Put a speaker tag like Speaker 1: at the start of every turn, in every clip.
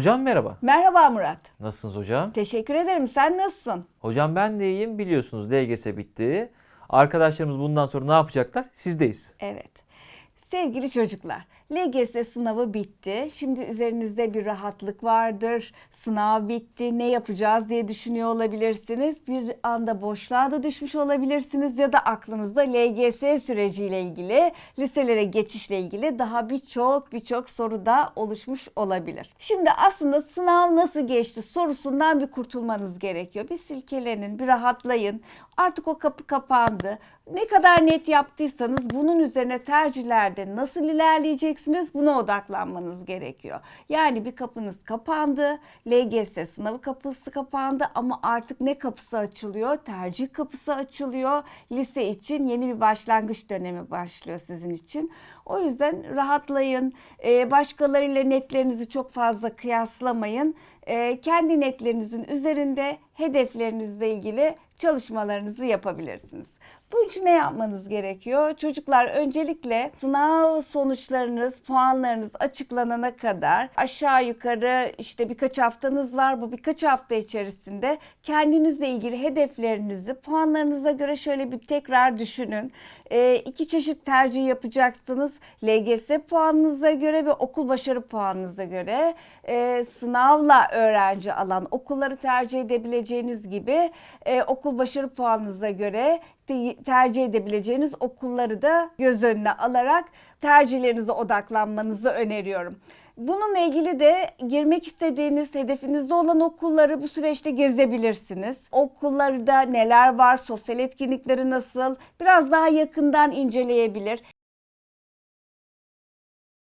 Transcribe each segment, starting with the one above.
Speaker 1: Hocam merhaba.
Speaker 2: Merhaba Murat.
Speaker 1: Nasılsınız hocam?
Speaker 2: Teşekkür ederim. Sen nasılsın?
Speaker 1: Hocam ben de iyiyim. Biliyorsunuz LGS bitti. Arkadaşlarımız bundan sonra ne yapacaklar? Sizdeyiz.
Speaker 2: Evet. Sevgili çocuklar, LGS sınavı bitti. Şimdi üzerinizde bir rahatlık vardır. Sınav bitti. Ne yapacağız diye düşünüyor olabilirsiniz. Bir anda boşluğa da düşmüş olabilirsiniz ya da aklınızda LGS süreciyle ilgili, liselere geçişle ilgili daha birçok birçok soru da oluşmuş olabilir. Şimdi aslında sınav nasıl geçti sorusundan bir kurtulmanız gerekiyor. Bir silkelenin, bir rahatlayın. Artık o kapı kapandı. Ne kadar net yaptıysanız bunun üzerine tercihlerde nasıl ilerleyeceksiniz buna odaklanmanız gerekiyor. Yani bir kapınız kapandı. LGS sınavı kapısı kapandı ama artık ne kapısı açılıyor? Tercih kapısı açılıyor. Lise için yeni bir başlangıç dönemi başlıyor sizin için. O yüzden rahatlayın. Ee, başkalarıyla netlerinizi çok fazla kıyaslamayın. Ee, kendi netlerinizin üzerinde hedeflerinizle ilgili çalışmalarınızı yapabilirsiniz. Bunun için ne yapmanız gerekiyor? Çocuklar öncelikle sınav sonuçlarınız, puanlarınız açıklanana kadar aşağı yukarı işte birkaç haftanız var. Bu birkaç hafta içerisinde kendinizle ilgili hedeflerinizi puanlarınıza göre şöyle bir tekrar düşünün. E, iki çeşit tercih yapacaksınız. LGS puanınıza göre ve okul başarı puanınıza göre e, sınavla öğrenci alan okulları tercih edebileceğiniz gibi e, okul başarı puanınıza göre tercih edebileceğiniz okulları da göz önüne alarak tercihlerinize odaklanmanızı öneriyorum. Bununla ilgili de girmek istediğiniz, hedefinizde olan okulları bu süreçte gezebilirsiniz. Okullarda neler var, sosyal etkinlikleri nasıl, biraz daha yakından inceleyebilir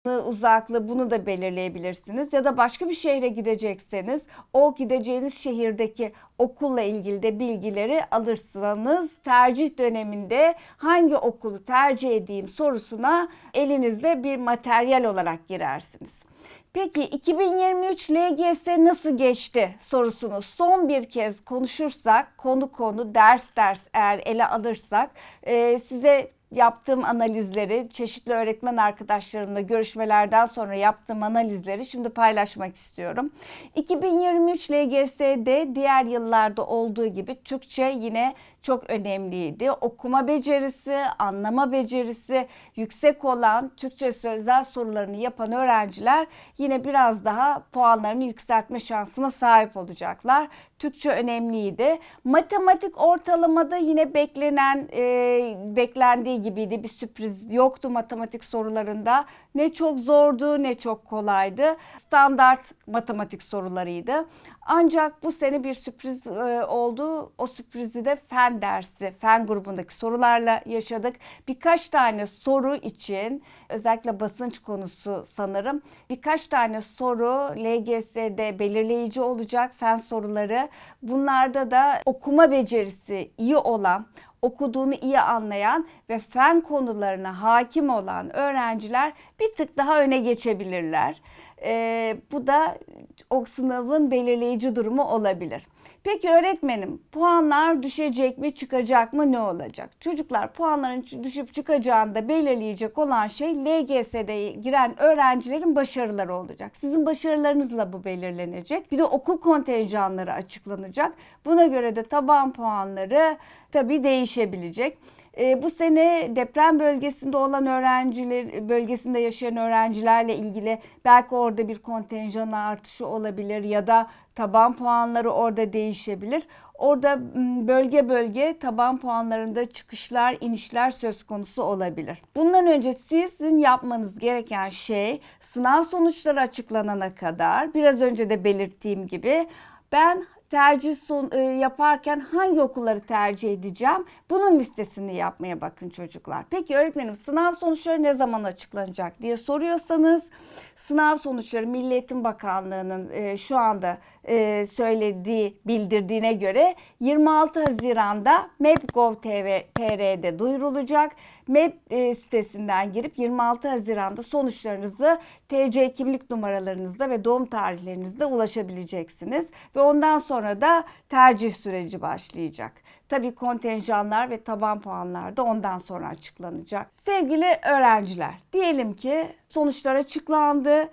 Speaker 2: uzaklığı bunu da belirleyebilirsiniz ya da başka bir şehre gidecekseniz o gideceğiniz şehirdeki okulla ilgili de bilgileri alırsanız tercih döneminde hangi okulu tercih edeyim sorusuna elinizde bir materyal olarak girersiniz. Peki 2023 LGS nasıl geçti sorusunu son bir kez konuşursak, konu konu, ders ders eğer ele alırsak size yaptığım analizleri, çeşitli öğretmen arkadaşlarımla görüşmelerden sonra yaptığım analizleri şimdi paylaşmak istiyorum. 2023 LGS'de diğer yıllarda olduğu gibi Türkçe yine çok önemliydi. Okuma becerisi, anlama becerisi yüksek olan Türkçe sözel sorularını yapan öğrenciler yine biraz daha puanlarını yükseltme şansına sahip olacaklar. Türkçe önemliydi. Matematik ortalamada yine beklenen e, beklendiği gibiydi. Bir sürpriz yoktu matematik sorularında. Ne çok zordu ne çok kolaydı. Standart matematik sorularıydı. Ancak bu sene bir sürpriz e, oldu. O sürprizi de fen dersi, fen grubundaki sorularla yaşadık. Birkaç tane soru için özellikle basınç konusu sanırım. Birkaç tane soru LGS'de belirleyici olacak fen soruları. Bunlarda da okuma becerisi iyi olan, okuduğunu iyi anlayan ve fen konularına hakim olan öğrenciler bir tık daha öne geçebilirler. Ee, bu da o sınavın belirleyici durumu olabilir. Peki öğretmenim puanlar düşecek mi çıkacak mı ne olacak? Çocuklar puanların düşüp çıkacağını da belirleyecek olan şey LGS'de giren öğrencilerin başarıları olacak. Sizin başarılarınızla bu belirlenecek. Bir de okul kontenjanları açıklanacak. Buna göre de taban puanları tabii değişebilecek. E, bu sene deprem bölgesinde olan öğrenciler, bölgesinde yaşayan öğrencilerle ilgili belki orada bir kontenjan artışı olabilir ya da taban puanları orada değişebilir. Orada bölge bölge taban puanlarında çıkışlar, inişler söz konusu olabilir. Bundan önce sizin yapmanız gereken şey sınav sonuçları açıklanana kadar biraz önce de belirttiğim gibi ben tercih son, e, yaparken hangi okulları tercih edeceğim? Bunun listesini yapmaya bakın çocuklar. Peki öğretmenim sınav sonuçları ne zaman açıklanacak diye soruyorsanız sınav sonuçları Milli Eğitim Bakanlığı'nın e, şu anda e, söylediği, bildirdiğine göre 26 Haziran'da MEP.gov.tr'de duyurulacak. MEP e, sitesinden girip 26 Haziran'da sonuçlarınızı TC kimlik numaralarınızda ve doğum tarihlerinizde ulaşabileceksiniz. Ve ondan sonra da tercih süreci başlayacak. Tabii kontenjanlar ve taban puanlar da ondan sonra açıklanacak. Sevgili öğrenciler, diyelim ki sonuçlar açıklandı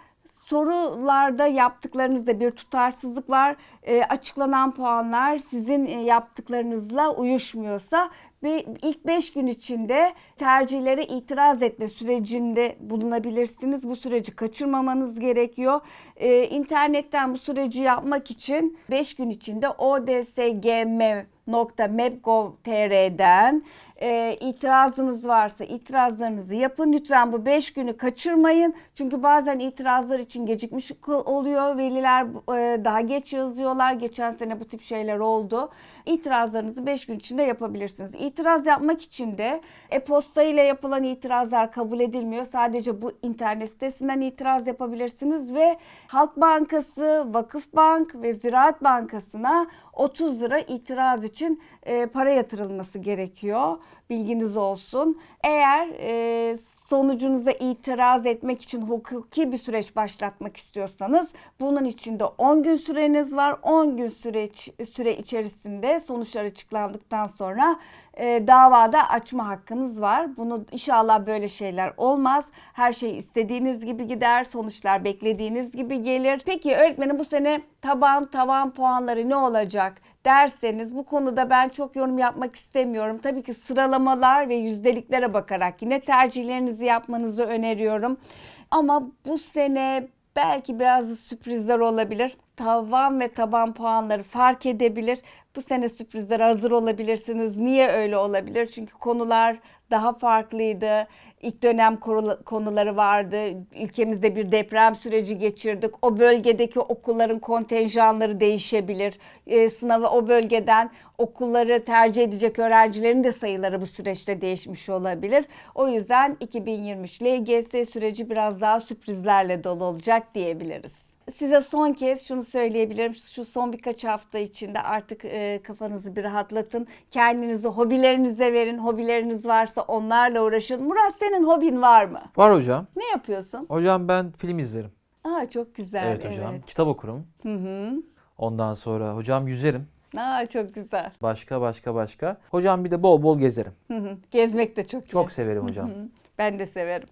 Speaker 2: Sorularda yaptıklarınızda bir tutarsızlık var. E, açıklanan puanlar sizin e, yaptıklarınızla uyuşmuyorsa ve ilk 5 gün içinde tercihlere itiraz etme sürecinde bulunabilirsiniz. Bu süreci kaçırmamanız gerekiyor. Ee, internetten bu süreci yapmak için 5 gün içinde odsgm.map.gov.tr'den e, itirazınız varsa itirazlarınızı yapın. Lütfen bu 5 günü kaçırmayın. Çünkü bazen itirazlar için gecikmiş oluyor. Veliler e, daha geç yazıyorlar. Geçen sene bu tip şeyler oldu. İtirazlarınızı 5 gün içinde yapabilirsiniz. İtiraz yapmak için de e-posta ile yapılan itirazlar kabul edilmiyor. Sadece bu internet sitesinden itiraz yapabilirsiniz ve Halk Bankası, Vakıfbank ve Ziraat Bankası'na 30 lira itiraz için e, para yatırılması gerekiyor. Bilginiz olsun. Eğer e, sonucunuza itiraz etmek için hukuki bir süreç başlatmak istiyorsanız bunun için de 10 gün süreniz var. 10 gün süreç süre içerisinde sonuçlar açıklandıktan sonra e, davada açma hakkınız var. Bunu inşallah böyle şeyler olmaz. Her şey istediğiniz gibi gider. Sonuçlar beklediğiniz gibi gelir. Peki öğretmenim bu sene taban tavan puanları ne olacak? derseniz bu konuda ben çok yorum yapmak istemiyorum. Tabii ki sıralamalar ve yüzdeliklere bakarak yine tercihlerinizi yapmanızı öneriyorum. Ama bu sene belki biraz sürprizler olabilir. Tavan ve taban puanları fark edebilir. Bu sene sürprizlere hazır olabilirsiniz. Niye öyle olabilir? Çünkü konular daha farklıydı. İlk dönem konuları vardı. Ülkemizde bir deprem süreci geçirdik. O bölgedeki okulların kontenjanları değişebilir. E, sınavı o bölgeden okulları tercih edecek öğrencilerin de sayıları bu süreçte değişmiş olabilir. O yüzden 2023 LGS süreci biraz daha sürprizlerle dolu olacak diyebiliriz. Size son kez şunu söyleyebilirim. Şu son birkaç hafta içinde artık e, kafanızı bir rahatlatın. Kendinizi hobilerinize verin. Hobileriniz varsa onlarla uğraşın. Murat senin hobin var mı?
Speaker 1: Var hocam.
Speaker 2: Ne yapıyorsun?
Speaker 1: Hocam ben film izlerim.
Speaker 2: Aa çok güzel.
Speaker 1: Evet hocam. Kitap okurum.
Speaker 2: Hı hı.
Speaker 1: Ondan sonra hocam yüzerim.
Speaker 2: Aa çok güzel.
Speaker 1: Başka başka başka. Hocam bir de bol bol gezerim.
Speaker 2: Hı hı. Gezmek de çok.
Speaker 1: Çok severim hocam.
Speaker 2: Hı hı. Ben de severim.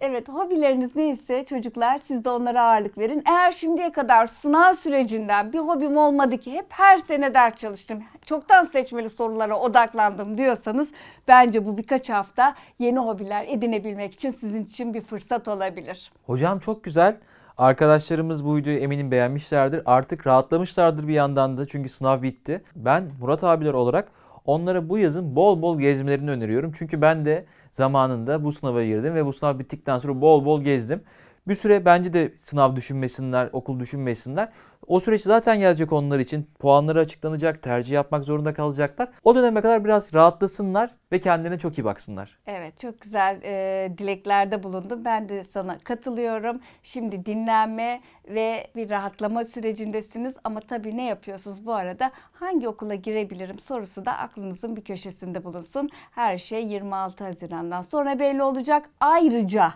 Speaker 2: Evet hobileriniz neyse çocuklar siz de onlara ağırlık verin. Eğer şimdiye kadar sınav sürecinden bir hobim olmadı ki hep her sene ders çalıştım. Çoktan seçmeli sorulara odaklandım diyorsanız bence bu birkaç hafta yeni hobiler edinebilmek için sizin için bir fırsat olabilir.
Speaker 1: Hocam çok güzel. Arkadaşlarımız bu videoyu eminim beğenmişlerdir. Artık rahatlamışlardır bir yandan da çünkü sınav bitti. Ben Murat abiler olarak onlara bu yazın bol bol gezmelerini öneriyorum. Çünkü ben de zamanında bu sınava girdim ve bu sınav bittikten sonra bol bol gezdim. Bir süre bence de sınav düşünmesinler, okul düşünmesinler. O süreç zaten gelecek onlar için. Puanları açıklanacak, tercih yapmak zorunda kalacaklar. O döneme kadar biraz rahatlasınlar ve kendine çok iyi baksınlar.
Speaker 2: Evet çok güzel e, dileklerde bulundum. Ben de sana katılıyorum. Şimdi dinlenme ve bir rahatlama sürecindesiniz. Ama tabii ne yapıyorsunuz bu arada? Hangi okula girebilirim sorusu da aklınızın bir köşesinde bulunsun. Her şey 26 Haziran'dan sonra belli olacak. Ayrıca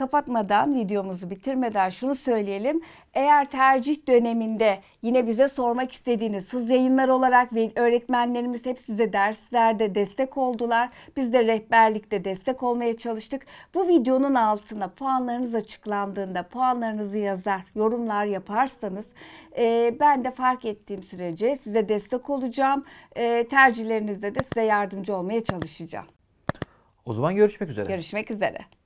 Speaker 2: kapatmadan videomuzu bitirmeden şunu söyleyelim. Eğer tercih döneminde yine bize sormak istediğiniz hız yayınlar olarak ve öğretmenlerimiz hep size derslerde destek oldular. Biz de rehberlikte destek olmaya çalıştık. Bu videonun altına puanlarınız açıklandığında puanlarınızı yazar, yorumlar yaparsanız e, ben de fark ettiğim sürece size destek olacağım. E, tercihlerinizde de size yardımcı olmaya çalışacağım.
Speaker 1: O zaman görüşmek üzere.
Speaker 2: Görüşmek üzere.